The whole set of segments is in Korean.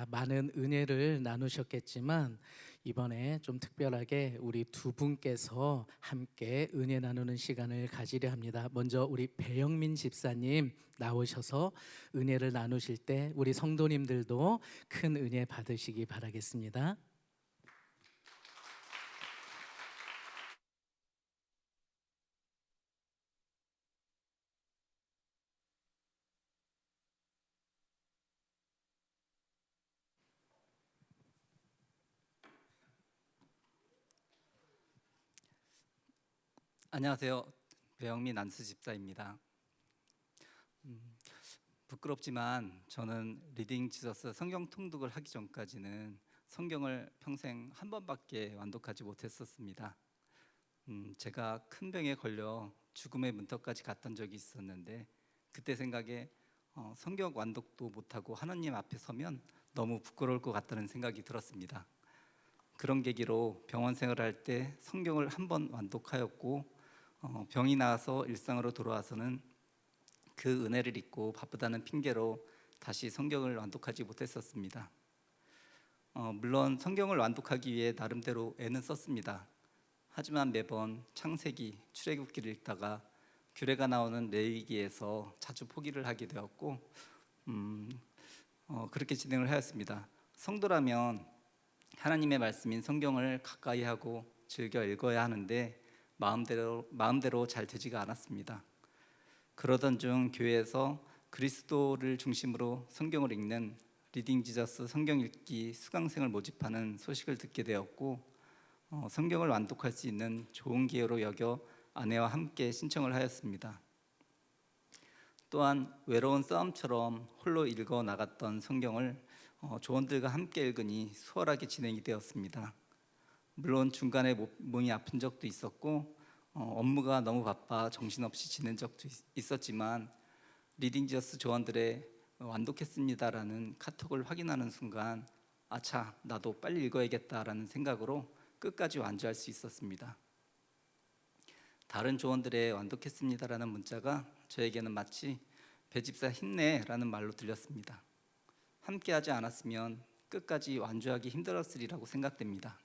다 많은 은혜를 나누셨겠지만 이번에 좀 특별하게 우리 두 분께서 함께 은혜 나누는 시간을 가지려 합니다. 먼저 우리 배영민 집사님 나오셔서 은혜를 나누실 때 우리 성도님들도 큰 은혜 받으시기 바라겠습니다. 안녕하세요. 배영민 안수 집사입니다. 음, 부끄럽지만 저는 리딩 지저스 성경 통독을 하기 전까지는 성경을 평생 한 번밖에 완독하지 못했었습니다. 음, 제가 큰 병에 걸려 죽음의 문턱까지 갔던 적이 있었는데 그때 생각에 어, 성경 완독도 못하고 하나님 앞에 서면 너무 부끄러울 것 같다는 생각이 들었습니다. 그런 계기로 병원 생활할 때 성경을 한 번 완독하였고 어, 병이 나서 일상으로 돌아와서는 그 은혜를 잊고 바쁘다는 핑계로 다시 성경을 완독하지 못했었습니다. 어, 물론 성경을 완독하기 위해 나름대로 애는 썼습니다. 하지만 매번 창세기, 출애굽기를 읽다가 규례가 나오는 레위기에서 자주 포기를 하게 되었고 음, 어, 그렇게 진행을 하였습니다. 성도라면 하나님의 말씀인 성경을 가까이 하고 즐겨 읽어야 하는데 마음대로 마음대로 잘 되지가 않았습니다. 그러던 중 교회에서 그리스도를 중심으로 성경을 읽는 리딩 지저스 성경 읽기 수강생을 모집하는 소식을 듣게 되었고 어, 성경을 완독할 수 있는 좋은 기회로 여겨 아내와 함께 신청을 하였습니다. 또한 외로운 싸움처럼 홀로 읽어 나갔던 성경을 어, 조원들과 함께 읽으니 수월하게 진행이 되었습니다. 물론 중간에 모- 몸이 아픈 적도 있었고 어, 업무가 너무 바빠 정신없이 지낸 적도 있- 있었지만 리딩지어스 조원들의 완독했습니다라는 카톡을 확인하는 순간 아차 나도 빨리 읽어야겠다라는 생각으로 끝까지 완주할 수 있었습니다. 다른 조원들의 완독했습니다라는 문자가 저에게는 마치 배집사 힘내라는 말로 들렸습니다. 함께하지 않았으면 끝까지 완주하기 힘들었으리라고 생각됩니다.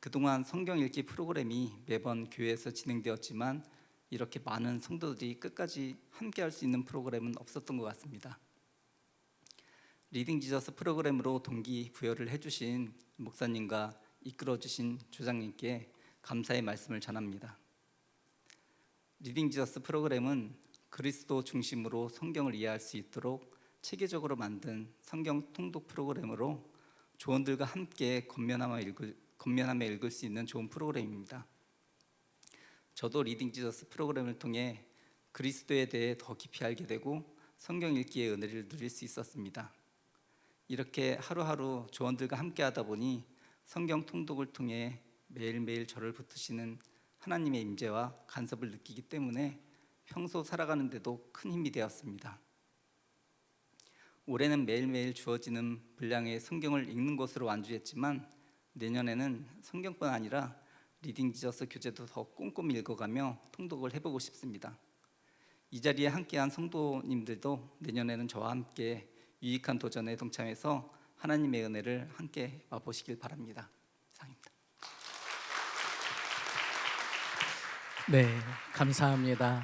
그동안 성경 읽기 프로그램이 매번 교회에서 진행되었지만 이렇게 많은 성도들이 끝까지 함께 할 수 있는 프로그램은 없었던 것 같습니다. 리딩 지저스 프로그램으로 동기 부여를 해주신 목사님과 이끌어주신 조장님께 감사의 말씀을 전합니다. 리딩 지저스 프로그램은 그리스도 중심으로 성경을 이해할 수 있도록 체계적으로 만든 성경 통독 프로그램으로 조원들과 함께 건면하며 읽을, 건면하며 읽을 수 있는 좋은 프로그램입니다. 저도 리딩 지저스 프로그램을 통해 그리스도에 대해 더 깊이 알게 되고 성경 읽기의 은혜를 누릴 수 있었습니다. 이렇게 하루하루 조원들과 함께 하다 보니 성경 통독을 통해 매일매일 저를 붙드시는 하나님의 임재와 간섭을 느끼기 때문에 평소 살아가는데도 큰 힘이 되었습니다. 올해는 매일매일 주어지는 분량의 성경을 읽는 것으로 완주했지만 내년에는 성경뿐 아니라 리딩 지저스 교재도 더 꼼꼼히 읽어가며 통독을 해보고 싶습니다. 이 자리에 함께한 성도님들도 내년에는 저와 함께 유익한 도전에 동참해서 하나님의 은혜를 함께 맛보시길 바랍니다. 이상입니다. 네, 감사합니다.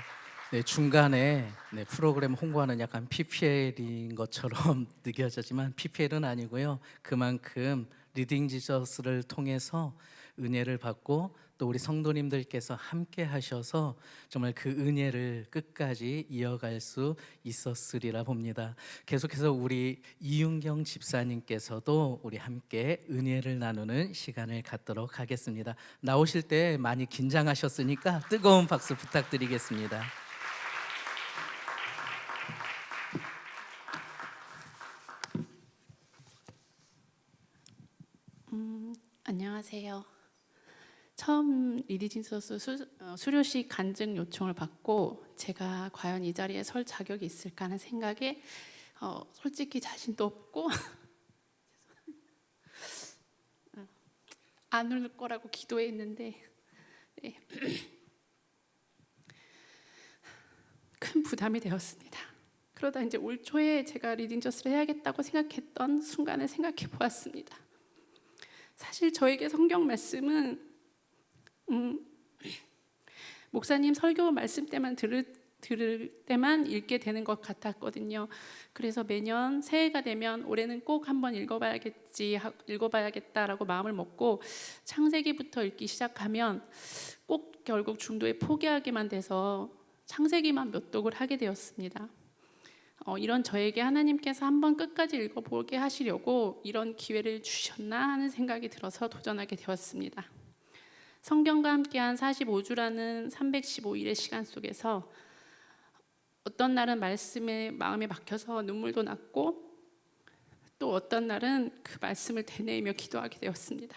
네, 중간에 네, 프로그램 홍보하는 약간 PPL인 것처럼 느껴졌지만 PPL은 아니고요. 그만큼 리딩 지저스를 통해서 은혜를 받고 또 우리 성도님들께서 함께 하셔서 정말 그 은혜를 끝까지 이어갈 수 있었으리라 봅니다. 계속해서 우리 이윤경 집사님께서도 우리 함께 은혜를 나누는 시간을 갖도록 하겠습니다. 나오실 때 많이 긴장하셨으니까 뜨거운 박수 부탁드리겠습니다. 안녕하세요. 처음 리디진서스 수, 어, 수료식 간증 요청을 받고 제가 과연 이 자리에 설 자격이 있을까 하는 생각에 어, 솔직히 자신도 없고 어, 안울 거라고 기도했는데 네. 큰 부담이 되었습니다. 그러다 이제 올 초에 제가 리딩 저스를 해야겠다고 생각했던 순간을 생각해 보았습니다. 사실 저에게 성경 말씀은 음, 목사님 설교 말씀 때만 들을 들을 때만 읽게 되는 것 같았거든요. 그래서 매년 새해가 되면 올해는 꼭 한번 읽어봐야겠지, 하- 읽어봐야겠다라고 마음을 먹고 창세기부터 읽기 시작하면 꼭 결국 중도에 포기하기만 돼서 창세기만 몇 독을 하게 되었습니다. 어, 이런 저에게 하나님께서 한번 끝까지 읽어보게 하시려고 이런 기회를 주셨나 하는 생각이 들어서 도전하게 되었습니다. 성경과 함께한 45주라는 315일의 시간 속에서 어떤 날은 말씀에 마음에 막혀서 눈물도 났고 또 어떤 날은 그 말씀을 되뇌이며 기도하게 되었습니다.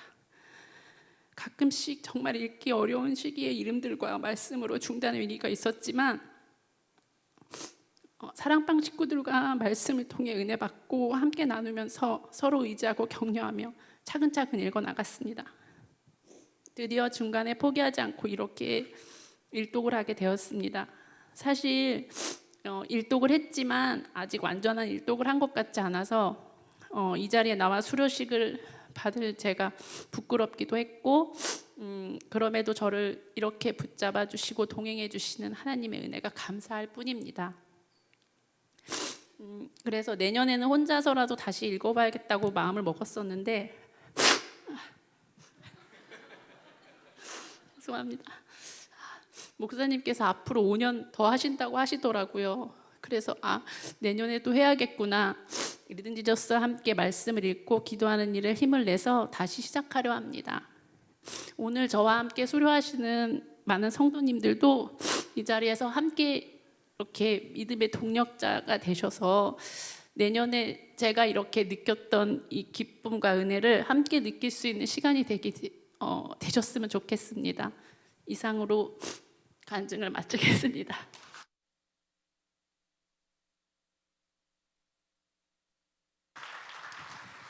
가끔씩 정말 읽기 어려운 시기의 이름들과 말씀으로 중단의 위기가 있었지만 어, 사랑방 식구들과 말씀을 통해 은혜 받고 함께 나누면서 서로 의지하고 격려하며 차근차근 읽어 나갔습니다. 드디어 중간에 포기하지 않고 이렇게 일독을 하게 되었습니다. 사실 어, 일독을 했지만 아직 완전한 일독을 한 것 같지 않아서 어, 이 자리에 나와 수료식을 받을 제가 부끄럽기도 했고 음, 그럼에도 저를 이렇게 붙잡아 주시고 동행해 주시는 하나님의 은혜가 감사할 뿐입니다. 음, 그래서 내년에는 혼자서라도 다시 읽어봐야겠다고 마음을 먹었었는데 죄송합니다. 목사님께서 앞으로 5년 더 하신다고 하시더라고요. 그래서 아 내년에도 해야겠구나. 리든 지저스 함께 말씀을 읽고 기도하는 일에 힘을 내서 다시 시작하려 합니다. 오늘 저와 함께 수료하시는 많은 성도님들도 이 자리에서 함께 이렇게 믿음의 동력자가 되셔서 내년에 제가 이렇게 느꼈던 이 기쁨과 은혜를 함께 느낄 수 있는 시간이 되기 어, 되셨으면 좋겠습니다. 이상으로 간증을 마치겠습니다.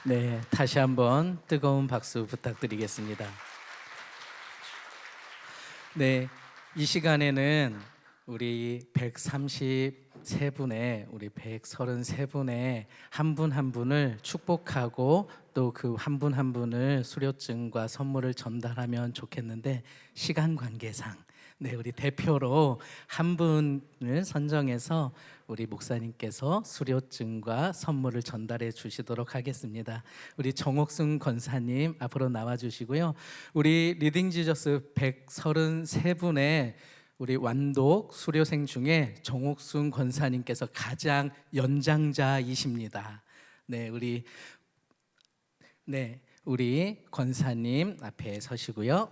네, 다시 한번 뜨거운 박수 부탁드리겠습니다. 네, 이 시간에는 우리 133분의 우리 133분의 한 분한 분을 축복하고 또 그 한분한 분을 수료증과 선물을 전달하면 좋겠는데 시간 관계상 네, 우리 대표로 한 분을 선정해서 우리 목사님께서 수료증과 선물을 전달해 주시도록 하겠습니다. 우리 정옥순 권사님 앞으로 나와 주시고요. 우리 리딩 지저스 133분의 우리 완독 수료생 중에 정옥순 권사님께서 가장 연장자이십니다. 네, 우리 네, 우리 권사님 앞에 서시고요.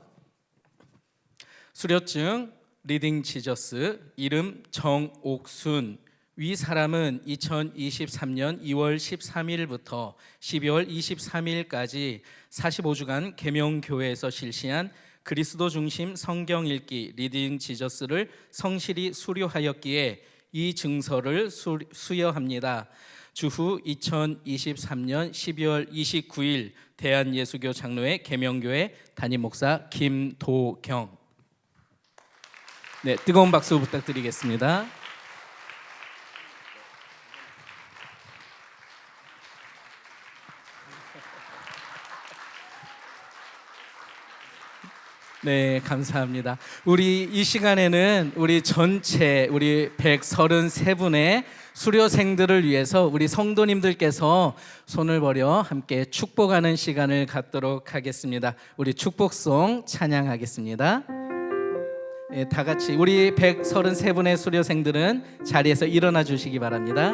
수료증 리딩 지저스 이름 정옥순 위 사람은 2023년 2월 13일부터 12월 23일까지 45주간 계명교회에서 실시한 그리스도 중심 성경 읽기 리딩 지저스를 성실히 수료하였기에 이 증서를 수, 수여합니다. 주후 2023년 12월 29일 대한예수교 장로회 계명교회 담임 목사 김도경 네, 뜨거운 박수 부탁드리겠습니다. 네, 감사합니다. 우리 이 시간에는 우리 전체 우리 133분의 수료생들을 위해서 우리 성도님들께서 손을 벌여 함께 축복하는 시간을 갖도록 하겠습니다. 우리 축복송 찬양하겠습니다. 예, 다 같이 우리 133분의 수료생들은 자리에서 일어나 주시기 바랍니다.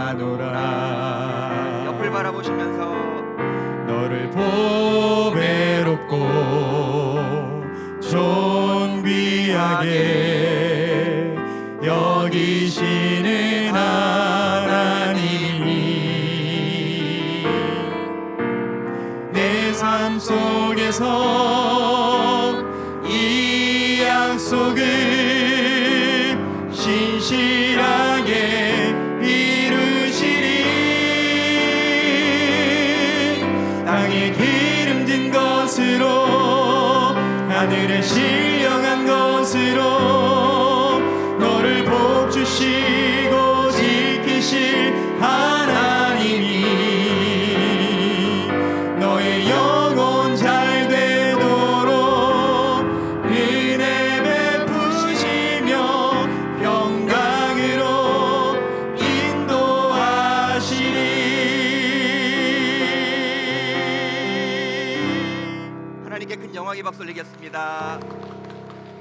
보배롭고 존귀하게 여기시는 하나님이 내 삶 속에서 이 약속을 신실 하늘 영광의 박수 올리겠습니다.